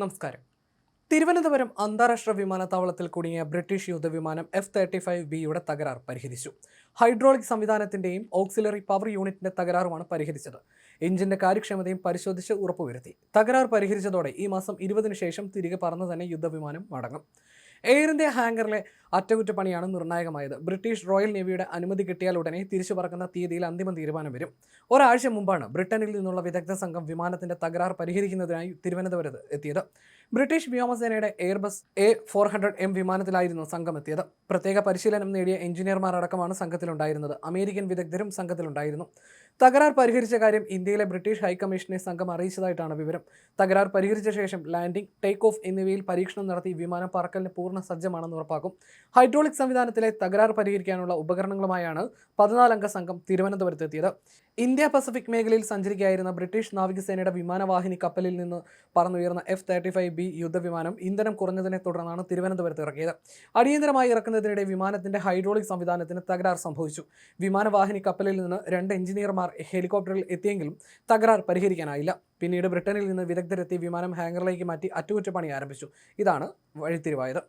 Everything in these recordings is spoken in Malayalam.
നമസ്കാരം. തിരുവനന്തപുരം അന്താരാഷ്ട്ര വിമാനത്താവളത്തിൽ കുടുങ്ങിയ ബ്രിട്ടീഷ് യുദ്ധവിമാനം എഫ് തേർട്ടി ഫൈവ് ബിയുടെ തകരാർ പരിഹരിച്ചു. ഹൈഡ്രോളിക് സംവിധാനത്തിന്റെയും ഓക്സിലറി പവർ യൂണിറ്റിന്റെ തകരാറുമാണ് പരിഹരിച്ചത്. എഞ്ചിന്റെ കാര്യക്ഷമതയും പരിശോധിച്ച് ഉറപ്പുവരുത്തി. തകരാർ പരിഹരിച്ചതോടെ ഈ മാസം ഇരുപതിനു ശേഷം തിരികെ പറന്നു തന്നെ യുദ്ധവിമാനം മടങ്ങും. എയർ ഇന്ത്യ ഹാങ്കറിലെ അറ്റകുറ്റപ്പണിയാണ് നിർണായകമായത്. ബ്രിട്ടീഷ് റോയൽ നേവിയുടെ അനുമതി കിട്ടിയാൽ ഉടനെ തിരിച്ചു പറക്കുന്ന തീയതിയിൽ അന്തിമ തീരുമാനം വരും. ഒരാഴ്ച മുമ്പാണ് ബ്രിട്ടനിൽ നിന്നുള്ള വിദഗ്ധ സംഘം വിമാനത്തിന്റെ തകരാർ പരിഹരിക്കുന്നതിനായി തിരുവനന്തപുരത്ത് എത്തിയത്. ബ്രിട്ടീഷ് വ്യോമസേനയുടെ Airbus A four hundred M വിമാനത്തിലായിരുന്നു സംഘം എത്തിയത് പ്രത്യേക പരിശീലനം നേടിയ എഞ്ചിനീയർമാർ അടക്കമാണ് സംഘത്തിലുണ്ടായിരുന്നത്. അമേരിക്കൻ വിദഗ്ധരും സംഘത്തിലുണ്ടായിരുന്നു. തകരാർ പരിഹരിച്ച കാര്യം ഇന്ത്യയിലെ ബ്രിട്ടീഷ് ഹൈക്കമ്മീഷനെ സംഘം അറിയിച്ചതായിട്ടാണ് വിവരം. തകരാർ പരിഹരിച്ച ശേഷം ലാൻഡിംഗ് ടേക്ക് ഓഫ് എന്നിവയിൽ പരീക്ഷണം നടത്തി വിമാനം പറക്കലിന് പൂർണ സജ്ജമാണെന്ന് ഉറപ്പാക്കും. ഹൈഡ്രോളിക് സംവിധാനത്തിലെ തകരാർ പരിഹരിക്കാനുള്ള ഉപകരണങ്ങളുമായാണ് പതിനാലംഗ സംഘം തിരുവനന്തപുരത്തെത്തിയത്. ഇന്ത്യ പസഫിക് മേഖലയിൽ സഞ്ചരിക്കുകയായിരുന്ന ബ്രിട്ടീഷ് നാവികസേനയുടെ വിമാനവാഹിനി കപ്പലിൽ നിന്ന് പറന്നുയർന്ന എഫ് തേർട്ടി ഫൈവ് ബി യുദ്ധവിമാനം ഇന്ധനം കുറഞ്ഞതിനെ തുടർന്നാണ് തിരുവനന്തപുരത്ത് ഇറക്കിയത്. അടിയന്തരമായി ഇറക്കുന്നതിനിടെ വിമാനത്തിന്റെ ഹൈഡ്രോളിക് സംവിധാനത്തിന് തകരാർ സംഭവിച്ചു. വിമാനവാഹിനി കപ്പലിൽ നിന്ന് രണ്ട് എഞ്ചിനീയർമാർ ഹെലികോപ്റ്ററിൽ എത്തിയെങ്കിലും തകരാർ പരിഹരിക്കാനായില്ല. പിന്നീട് ബ്രിട്ടനിൽ നിന്ന് വിദഗ്ധരെത്തി വിമാനം ഹാങ്കറിലേക്ക് മാറ്റി അറ്റകുറ്റപ്പണി ആരംഭിച്ചു. ഇതാണ് വഴിത്തിരിവായത്.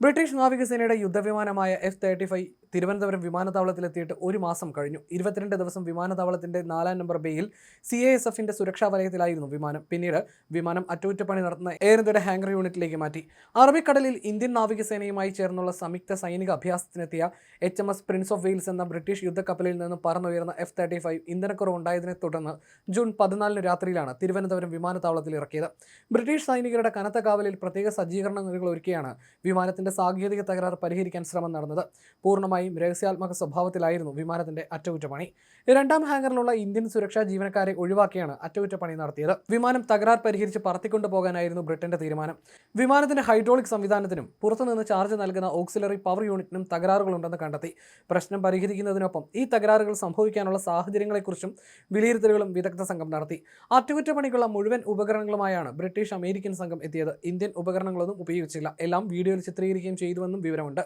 ബ്രിട്ടീഷ് നാവികസേനയുടെ യുദ്ധവിമാനമായ എഫ് തേർട്ടി ഫൈവ് തിരുവനന്തപുരം വിമാനത്താവളത്തിലെത്തിയിട്ട് ഒരു മാസം കഴിഞ്ഞു. ഇരുപത്തിരണ്ട് ദിവസം വിമാനത്താവളത്തിന്റെ നാലാം നമ്പർ ബേയിൽ സി എ എസ് എഫിന്റെ സുരക്ഷാ വലയത്തിലായിരുന്നു വിമാനം. പിന്നീട് വിമാനം അറ്റകുറ്റപ്പണി നടത്തുന്ന എയർ ഇന്ത്യയുടെ ഹാങ്കർ യൂണിറ്റിലേക്ക് മാറ്റി. അറബിക്കടലിൽ ഇന്ത്യൻ നാവികസേനയുമായി ചേർന്നുള്ള സംയുക്ത സൈനിക അഭ്യാസത്തിനെത്തിയ H M S Prince of Wales എന്ന ബ്രിട്ടീഷ് യുദ്ധക്കപ്പലിൽ നിന്ന് പറന്നുയർന്ന എഫ് തേർട്ടി ഫൈവ് ഇന്ധനക്കുറവുണ്ടായതിനെ തുടർന്ന് ജൂൺ പതിനാലിന് രാത്രിയിലാണ് തിരുവനന്തപുരം വിമാനത്താവളത്തിൽ ഇറക്കിയത്. ബ്രിട്ടീഷ് സൈനികരുടെ കനത്ത കാവലിൽ പ്രത്യേക സജ്ജീകരണങ്ങൾ ഒരുക്കിയാണ് വിമാനത്തിന്റെ സാങ്കേതിക തകരാർ പരിഹരിക്കാൻ ശ്രമം നടന്നത്. പൂർണമായും രഹസ്യാത്മക സ്വഭാവത്തിലായിരുന്നു വിമാനത്തിന്റെ അറ്റകുറ്റപ്പണി. രണ്ടാം ഹാങ്ങറിലുള്ള ഇന്ത്യൻ സുരക്ഷാ ജീവനക്കാരെ ഒഴിവാക്കിയാണ് അറ്റകുറ്റപ്പണി നടത്തിയത്. വിമാനം തകരാർ പരിഹരിച്ച് പറത്തിക്കൊണ്ടു പോകാനായിരുന്നു ബ്രിട്ടന്റെ തീരുമാനം. വിമാനത്തിന്റെ ഹൈഡ്രോളിക് സംവിധാനത്തിനും പുറത്തുനിന്ന് ചാർജ് നൽകുന്ന ഓക്സിലറി പവർ യൂണിറ്റിനും തകരാറുകളുണ്ടെന്ന് കണ്ടെത്തി. പ്രശ്നം പരിഹരിക്കുന്നതിനൊപ്പം ഈ തകരാറുകൾ സംഭവിക്കാനുള്ള സാഹചര്യങ്ങളെക്കുറിച്ചും വിലയിരുത്തലുകളും വിദഗ്ധ സംഘം നടത്തി. അറ്റകുറ്റപ്പണിക്കുള്ള മുഴുവൻ ഉപകരണങ്ങളുമായാണ് ബ്രിട്ടീഷ് അമേരിക്കൻ സംഘം എത്തിയത്. ഇന്ത്യൻ ഉപകരണങ്ങളൊന്നും ഉപയോഗിച്ചില്ല. എല്ലാം വീഡിയോയിൽ ചിത്രീകരിക്കുകയും ചെയ്തുവെന്നും വിവരമുണ്ട്.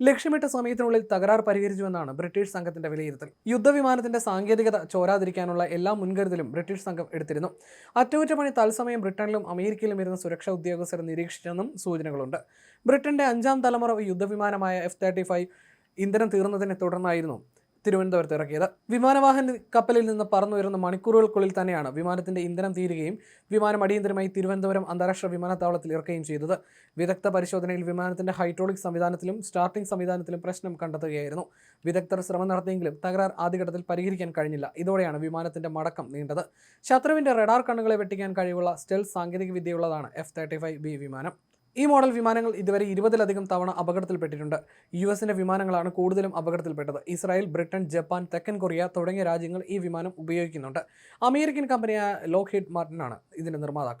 ലക്ഷ്യമിട്ട സമയത്തിനുള്ളിൽ തകരാർ പരിഹരിച്ചുവെന്നാണ് ബ്രിട്ടീഷ് സംഘത്തിന്റെ വിലയിരുത്തൽ. യുദ്ധവിമാനത്തിന്റെ സാങ്കേതികത ചോരാതിരിക്കാനുള്ള എല്ലാ മുൻകരുതലും ബ്രിട്ടീഷ് സംഘം എടുത്തിരുന്നു. അറ്റകുറ്റപ്പണി തത്സമയം ബ്രിട്ടനിലും അമേരിക്കയിലും ഇരുന്ന സുരക്ഷാ ഉദ്യോഗസ്ഥരെ നിരീക്ഷിച്ചെന്നും സൂചനകളുണ്ട്. ബ്രിട്ടന്റെ അഞ്ചാം തലമുറ യുദ്ധവിമാനമായ എഫ് തേർട്ടി ഫൈവ് ഇന്ധനം തീർന്നതിനെ തുടർന്നായിരുന്നു തിരുവനന്തപുരത്ത് ഇറക്കിയത്. വിമാനവാഹന കപ്പലിൽ നിന്ന് പറന്നുയരുന്ന മണിക്കൂറുകൾക്കുള്ളിൽ തന്നെയാണ് വിമാനത്തിന്റെ ഇന്ധനം തീരുകയും വിമാനം അടിയന്തരമായി തിരുവനന്തപുരം അന്താരാഷ്ട്ര വിമാനത്താവളത്തിൽ ഇറക്കുകയും ചെയ്തത്. വിദഗ്ധ പരിശോധനയിൽ വിമാനത്തിന്റെ ഹൈഡ്രോളിക് സംവിധാനത്തിലും സ്റ്റാർട്ടിംഗ് സംവിധാനത്തിലും പ്രശ്നം കണ്ടെത്തുകയായിരുന്നു. വിദഗ്ധർ ശ്രമം നടത്തിയെങ്കിലും തകരാർ ആദ്യഘട്ടത്തിൽ പരിഹരിക്കാൻ കഴിഞ്ഞില്ല. ഇതോടെയാണ് വിമാനത്തിന്റെ മടക്കം നീണ്ടത്. ശത്രുവിന്റെ റഡാർ കണ്ണുകളെ വെട്ടിക്കാൻ കഴിവുള്ള സ്റ്റെൽ സാങ്കേതിക വിദ്യയുള്ളതാണ് എഫ് തേർട്ടി ഫൈവ് ബി വിമാനം. ഈ മോഡൽ വിമാനങ്ങൾ ഇതുവരെ ഇരുപതിലധികം തവണ അപകടത്തിൽപ്പെട്ടിട്ടുണ്ട്. യു എസിന്റെ വിമാനങ്ങളാണ് കൂടുതലും അപകടത്തിൽപ്പെട്ടത്. ഇസ്രായേൽ ബ്രിട്ടൻ ജപ്പാൻ തെക്കൻ കൊറിയ തുടങ്ങിയ രാജ്യങ്ങൾ ഈ വിമാനം ഉപയോഗിക്കുന്നുണ്ട്. അമേരിക്കൻ കമ്പനിയായ ലോക്ഹീഡ് മാർട്ടിനാണ് ഇതിന്റെ നിർമ്മാതാക്കൾ.